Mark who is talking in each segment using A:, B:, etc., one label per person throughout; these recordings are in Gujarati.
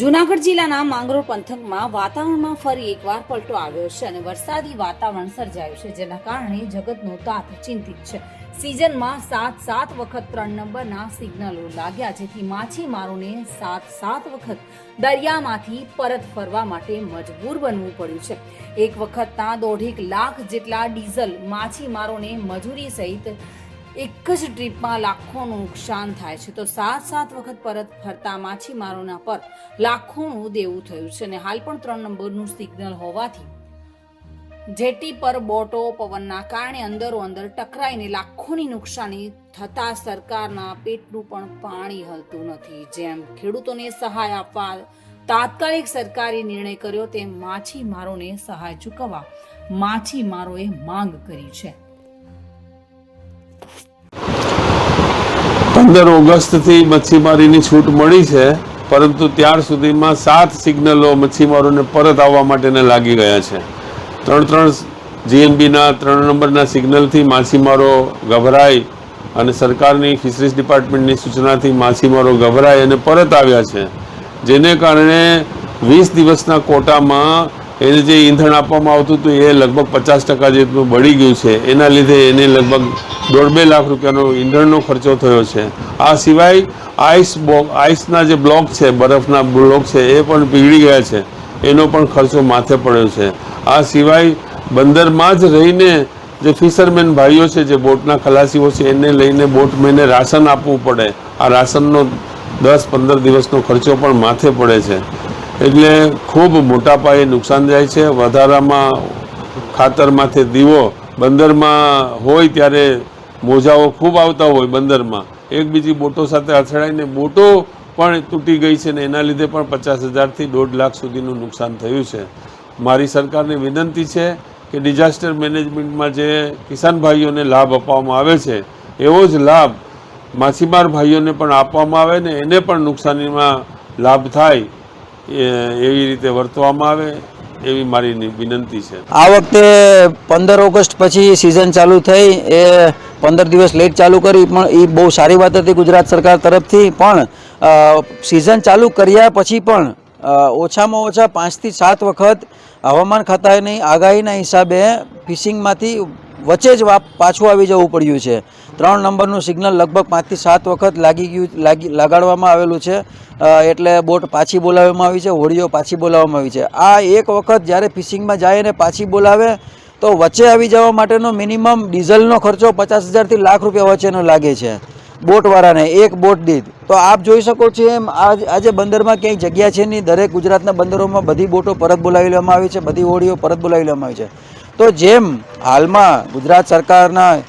A: જૂનાગઢ જિલ્લાના માંગરોળ પંથકમાં વાતાવરણમાં ફરી એકવાર પલટો આવ્યો છે અને વરસાદી વાતાવરણ સર્જાયું છે, જેના કારણે જગતનો તાત ચિંતિત છે. સિઝનમાં સાત સાત વખત ત્રણ નંબરના સિગ્નલો લાગ્યા, જેથી માછીમારોને સાત સાત વખત દરિયામાંથી પરત ફરવા માટે મજબૂર બનવું પડ્યું છે. એક વખતના દોઢેક લાખ જેટલા ડીઝલ માછીમારોને મજૂરી સહિત એક જ ટ્રીપમાં લાખોનું નુકસાન થાય છે. તો સાત સાત વખત પરત ફરતા માછીમારોના પર લાખોનું દેવું થયું છે અને હાલ પણ ત્રણ નંબરનું સિગ્નલ હોવાથી જેટી પર બોટો પવનના કારણે અંદરો અંદર ટકરાઈને લાખોની નુકસાની થતા સરકારના પેટનું પણ પાણી હલતું નથી. જેમ ખેડૂતોને સહાય આપવા તાત્કાલિક સરકારે નિર્ણય કર્યો, તેમ માછીમારોને સહાય ચૂકવવા માછીમારોએ માંગ કરી છે.
B: પંદર ઓગસ્ટથી મચ્છીમારીની છૂટ મળી છે, પરંતુ ત્યાર સુધીમાં સાત સિગ્નલો મચ્છીમારોને પરત આવવા માટેને લાગી ગયા છે. ત્રણ ત્રણ જીએનબીના, ત્રણ નંબરના સિગ્નલથી માછીમારો ગભરાય અને સરકારની ફિશરીઝ ડિપાર્ટમેન્ટની સૂચનાથી માછીમારો ગભરાય અને પરત આવ્યા છે, જેને કારણે વીસ દિવસના કોટામાં એને જે ઈંધણ આપવામાં આવતું હતું, એ લગભગ પચાસ ટકા જેટલું બળી ગયું છે. એના લીધે એને લગભગ દોઢ બે લાખ રૂપિયાનો ઈંધણનો ખર્ચો થયો છે. આ સિવાય આઈસ બોક, આઈસના જે બ્લોક છે, બરફના બ્લોક છે, એ પણ પીગળી ગયા છે. એનો પણ ખર્ચો માથે પડ્યો છે. આ સિવાય બંદરમાં જ રહીને જે ફિશરમેન ભાઈઓ છે, જે બોટના ખલાસીઓ છે, એને લઈને બોટ મેને રાશન આપવું પડે. આ રાશનનો દસ પંદર દિવસનો ખર્ચો પણ માથે પડે છે. એટલે ખૂબ મોટા પાયે નુકસાન જાય છે. વધારામાં ખાતરમાંથી દીવો બંદરમાં હોય ત્યારે મોજાઓ ખૂબ આવતા હોય બંદરમાં. એકબીજી બોટો સાથે અથડાઈને બોટો પણ તૂટી ગઈ છે ને એના લીધે પણ પચાસ હજારથી દોઢ લાખ સુધીનું નુકસાન થયું છે. મારી સરકારને વિનંતી છે કે ડિઝાસ્ટર મેનેજમેન્ટમાં જે કિસાન ભાઈઓને લાભ આપવામાં આવે છે, એવો જ લાભ માછીમાર ભાઈઓને પણ આપવામાં આવે ને એને પણ નુકસાનીમાં લાભ થાય એવી રીતે વર્તવામાં આવે એવી મારી વિનંતી છે.
C: આ વખતે પંદર ઓગસ્ટ પછી સિઝન ચાલુ થઈ, એ પંદર દિવસ લેટ ચાલુ કરી, પણ એ બહુ સારી વાત હતી ગુજરાત સરકાર તરફથી, પણ સિઝન ચાલુ કર્યા પછી પણ ઓછામાં ઓછા પાંચથી સાત વખત હવામાન ખાતાની આગાહીના હિસાબે ફિશિંગમાંથી વચ્ચે જ પાછું આવી જવું પડ્યું છે. ત્રણ નંબરનું સિગ્નલ લગભગ પાંચથી સાત વખત લાગી ગયું, લાગી, લગાડવામાં આવેલું છે. એટલે બોટ પાછી બોલાવવામાં આવી છે, હોડીઓ પાછી બોલાવવામાં આવી છે. આ એક વખત જ્યારે ફિશિંગમાં જાય અને પાછી બોલાવે, તો વચ્ચે આવી જવા માટેનો મિનિમમ ડીઝલનો ખર્ચો પચાસ હજારથી લાખ રૂપિયા વચ્ચેનો લાગે છે બોટવાળાને, એક બોટ દીધ તો આપ જોઈ શકો છો એમ, આજ, આજે બંદરમાં ક્યાંય જગ્યા છે નહીં. દરેક ગુજરાતના બંદરોમાં બધી બોટો પરત બોલાવી લેવામાં આવી છે, બધી હોડીઓ પરત બોલાવી લેવામાં આવી છે. તો જેમ હાલમાં ગુજરાત સરકારના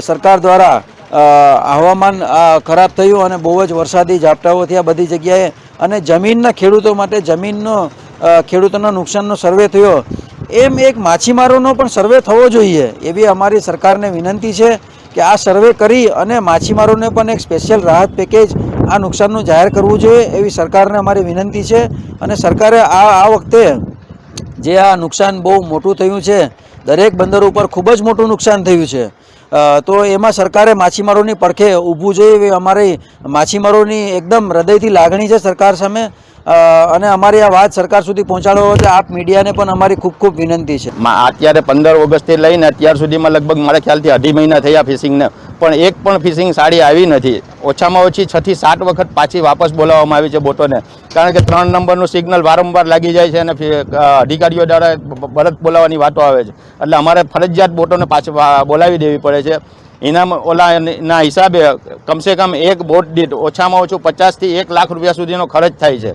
C: સરકાર દ્વારા હવામાન ખરાબ થયું અને બહુ જ વરસાદી ઝાપટાઓ થયા બધી જગ્યાએ અને જમીનના ખેડૂતો માટે જમીનનો ખેડૂતોના નુકસાનનો સર્વે થયો, એમ એક માછીમારોનો પણ સર્વે થવો જોઈએ એવી અમારી સરકારને વિનંતી છે કે આ સર્વે કરી અને માછીમારોને પણ એક સ્પેશિયલ રાહત પેકેજ આ નુકસાનનું જાહેર કરવું જોઈએ એવી સરકારને અમારી વિનંતી છે અને સરકારે આ આ વખતે જે આ નુકસાન બહુ મોટું થયું છે દરેક બંદર ઉપર ખૂબ જ મોટું નુકસાન થયું છે. તો એમાં સરકારે માછીમારોની પડખે ઊભું જોઈએ એવી અમારી માછીમારોની એકદમ હૃદયથી લાગણી છે સરકાર સામે. અને અમારી આ વાત સરકાર સુધી પહોંચાડવા માટે આપ મીડિયાને પણ અમારી ખૂબ ખૂબ વિનંતી છે.
D: અત્યારે પંદર ઓગસ્ટથી લઈને અત્યાર સુધીમાં લગભગ મારા ખ્યાલથી અઢી મહિના થયા ફિશિંગને. પણ એક પણ ફિશિંગ સાડી આવી નથી. ઓછામાં ઓછી છથી સાત વખત પાછી વાપસ બોલાવવામાં આવી છે બોટોને. કારણ કે ત્રણ નંબરનું સિગ્નલ વારંવાર લાગી જાય છે અને અધિકારીઓ દ્વારા પરત બોલાવવાની વાતો આવે છે. એટલે અમારે ફરજિયાત બોટોને પાછી બોલાવી દેવી પડે છે. ઇનામ ઓલાના હિસાબે કમસે કમ એક બોટ દીઠ ઓછામાં ઓછું પચાસથી એક લાખ રૂપિયા સુધીનો ખર્ચ થાય છે.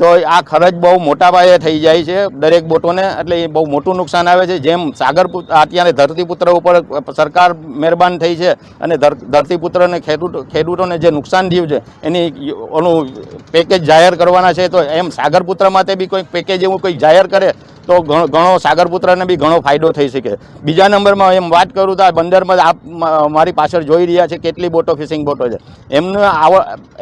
D: તો આ ખરચ બહુ મોટા પાયે થઈ જાય છે દરેક બોટોને, એટલે એ બહુ મોટું નુકસાન આવે છે. જેમ સાગર અત્યારે ધરતીપુત્ર ઉપર સરકાર મહેરબાન થઈ છે અને ધરતીપુત્રને ખેડૂત, ખેડૂતોને જે નુકસાન થયું છે, એની ઓનું પેકેજ જાહેર કરવાના છે, તો એમ સાગરપુત્ર માટે બી કોઈ પેકેજ એવું કોઈ જાહેર કરે તો ઘણો સાગરપુત્રને બી ઘણો ફાયદો થઈ શકે. બીજા નંબરમાં એમ વાત કરું તો આ બંદરમાં આપ મારી પાછળ જોઈ રહ્યા છે કેટલી બોટો ફિશિંગ બોટો છે. એમને આવ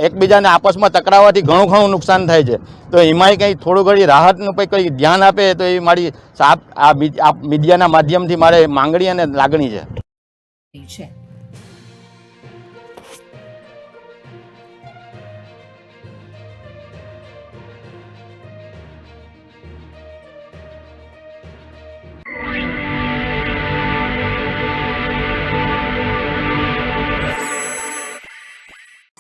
D: એકબીજાને આપસમાં ટકરાવવાથી ઘણું ઘણું નુકસાન થાય છે. તો એમાંય કંઈ થોડું ઘણી રાહતનું કંઈ કંઈ ધ્યાન આપે તો એ મારી આ મીડિયાના માધ્યમથી મારે માંગણી અને લાગણી
A: છે.